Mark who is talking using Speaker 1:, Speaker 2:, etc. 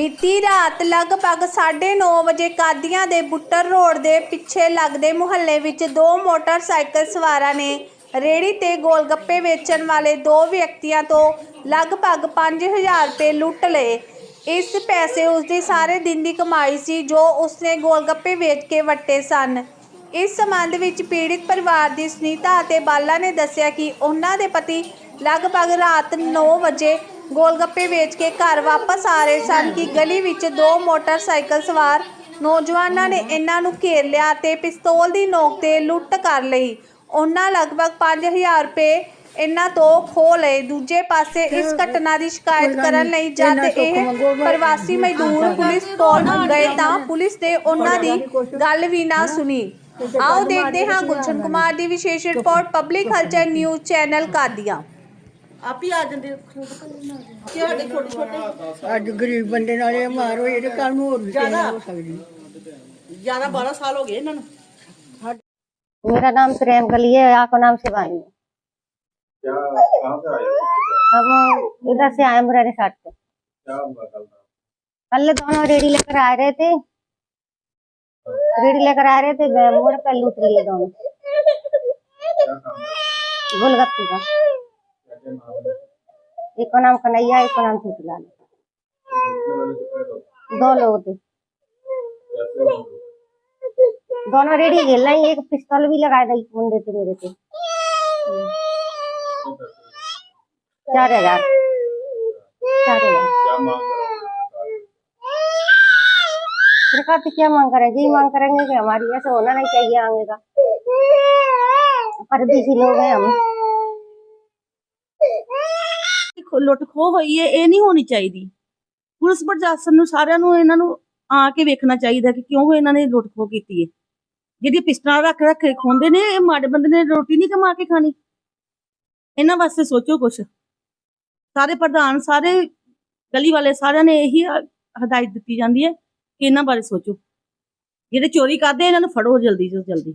Speaker 1: ਬੀਤੀ ਰਾਤ ਲਗਭਗ 9:30 ਵਜੇ ਕਾਦੀਆਂ ਦੇ ਬੁੱਟਰ ਰੋਡ ਦੇ ਪਿੱਛੇ ਲੱਗਦੇ ਮੁਹੱਲੇ ਵਿੱਚ ਦੋ ਮੋਟਰਸਾਈਕਲ ਸਵਾਰਾਂ ਨੇ ਰੇੜੀ ਤੇ ਗੋਲਗੱਪੇ ਵੇਚਣ ਵਾਲੇ ਦੋ ਵਿਅਕਤੀਆਂ ਤੋਂ ਲਗਭਗ 5000 ਰੁਪਏ ਲੁੱਟ ਲਏ। ਇਸ ਪੈਸੇ ਉਸਦੀ ਸਾਰੇ ਦਿਨ ਦੀ ਕਮਾਈ ਸੀ ਜੋ ਉਸਨੇ ਗੋਲਗੱਪੇ ਵੇਚ ਕੇ ਵੱਟੇ ਸਨ। ਇਸ ਸੰਬੰਧ ਵਿੱਚ ਪੀੜਿਤ ਪਰਿਵਾਰ ਦੀ ਸੁਨੀਤਾ ਅਤੇ ਬਾਲਾ ਨੇ ਦੱਸਿਆ ਕਿ ਉਹਨਾਂ ਦੇ ਪਤੀ ਲਗਭਗ ਰਾਤ 9 ਵਜੇ ਗੋਲਗੱਪੇ ਵੇਚ ਕੇ ਘਰ ਵਾਪਸ ਆ ਰਹੇ ਸਨ ਕਿ ਗਲੀ ਵਿੱਚ ਦੋ ਮੋਟਰਸਾਈਕਲ ਸਵਾਰ ਨੌਜਵਾਨਾਂ ਨੇ ਇਹਨਾਂ ਨੂੰ ਘੇਰ ਲਿਆ ਤੇ ਪਿਸਤੌਲ ਦੀ ਨੋਕ ਤੇ ਲੁੱਟ ਕਰ ਲਈ। ਉਹਨਾਂ ਲਗਭਗ 5000 ਰੁਪਏ ਇਹਨਾਂ ਤੋਂ ਖੋਹ ਲਏ। ਦੂਜੇ ਪਾਸੇ ਇਸ ਘਟਨਾ ਦੀ ਸ਼ਿਕਾਇਤ ਕਰਨ ਲਈ ਜਦ ਇਹ ਪ੍ਰਵਾਸੀ ਮਜ਼ਦੂਰ ਪੁਲਿਸ ਕੋਲ ਗਏ ਤਾਂ ਪੁਲਿਸ ਨੇ ਉਹਨਾਂ ਦੀ ਗੱਲ ਵੀ ਨਾ ਸੁਣੀ। ਆਓ ਦੇਖਦੇ ਹਾਂ ਗੁਲਸ਼ਨ ਕੁਮਾਰ ਦੀ ਵਿਸ਼ੇਸ਼ ਰਿਪੋਰਟ ਪਬਲਿਕ ਹਲਚਲ ਨਿਊਜ਼ ਚੈਨਲ ਕਾਦੀਆਂ।
Speaker 2: ਆਪ ਹੀ ਆ ਜਾਂਦੇ ਕਿ ਸਾਡੇ ਛੋਟੇ ਛੋਟੇ
Speaker 3: ਅੱਜ ਗਰੀਬ ਬੰਦੇ ਨਾਲ ਇਹ ਮਾਰ ਹੋਈ ਇਹਦੇ ਕੱਲ ਨੂੰ ਹੋਰ ਵੀ ਕਿਸੇ ਨਾਲ ਹੋ ਸਕਦੀ
Speaker 2: 11 12 ਸਾਲ ਹੋ ਗਏ ਇਹਨਾਂ ਨੂੰ
Speaker 4: मेरा नाम प्रेम गली है आपका नाम शिवानी है
Speaker 5: क्या कहाँ से आए हो?
Speaker 4: हम इधर से आए मुरारी साठ से
Speaker 5: क्या हुआ कल रात?
Speaker 4: कल दोनों रेडी लेकर आ रहे थे रेडी लेकर आ रहे थे वे मोड़ पे लूट लिए दोनों
Speaker 5: क्या काम है?
Speaker 4: गोलगप्पे का
Speaker 5: क्या क्या नाम है?
Speaker 4: एक नाम कन्हैया, एक नाम छुटलाल
Speaker 5: लोग
Speaker 4: दो लोग थे।
Speaker 5: लोग?
Speaker 4: दोनों रेडी खेल रहे एक पिस्तौल भी थे, एक मुंडे थे मेरे पे? चार हज़ार। चार हज़ार।
Speaker 5: क्या मांग करेंगे
Speaker 4: यही मांग करेंगे कि हमारी ऐसा होना नहीं चाहिए आगे का। परदेसी लोग हैं हम।
Speaker 2: ਲੁੱਟ ਖੋਹ ਹੋਈ ਹੈ, ਇਹ ਨਹੀਂ ਹੋਣੀ ਚਾਹੀਦੀ। ਪੁਲਿਸ ਪ੍ਰਸ਼ਾਸਨ ਨੂੰ ਸਾਰਿਆਂ ਨੂੰ ਇਹਨਾਂ ਨੂੰ ਆ ਕੇ ਵੇਖਣਾ ਚਾਹੀਦਾ ਕਿ ਕਿਉਂ ਇਹਨਾਂ ਨੇ ਲੁੱਟ ਖੋ ਕੀਤੀ ਹੈ। ਜਿਹੜੀ ਪਿਸਟਲਾਂ ਰੱਖ ਰੱਖ ਕੇ ਖੋਂਦੇ ਨੇ, ਇਹ ਮਾੜੇ ਬੰਦੇ ਨੇ ਰੋਟੀ ਨਹੀਂ ਕਮਾ ਕੇ ਖਾਣੀ। ਇਹਨਾਂ ਵਾਸਤੇ ਸੋਚੋ ਕੁਛ। ਸਾਰੇ ਪ੍ਰਧਾਨ, ਸਾਰੇ ਗਲੀ ਵਾਲੇ ਸਾਰਿਆਂ ਨੇ ਇਹੀ ਹਦਾਇਤ ਦਿੱਤੀ ਜਾਂਦੀ ਹੈ ਕਿ ਇਹਨਾਂ ਬਾਰੇ ਸੋਚੋ। ਜਿਹੜੇ ਚੋਰੀ ਕਰਦੇ ਇਹਨਾਂ ਨੂੰ ਫੜੋ ਜਲਦੀ ਤੋਂ ਜਲਦੀ।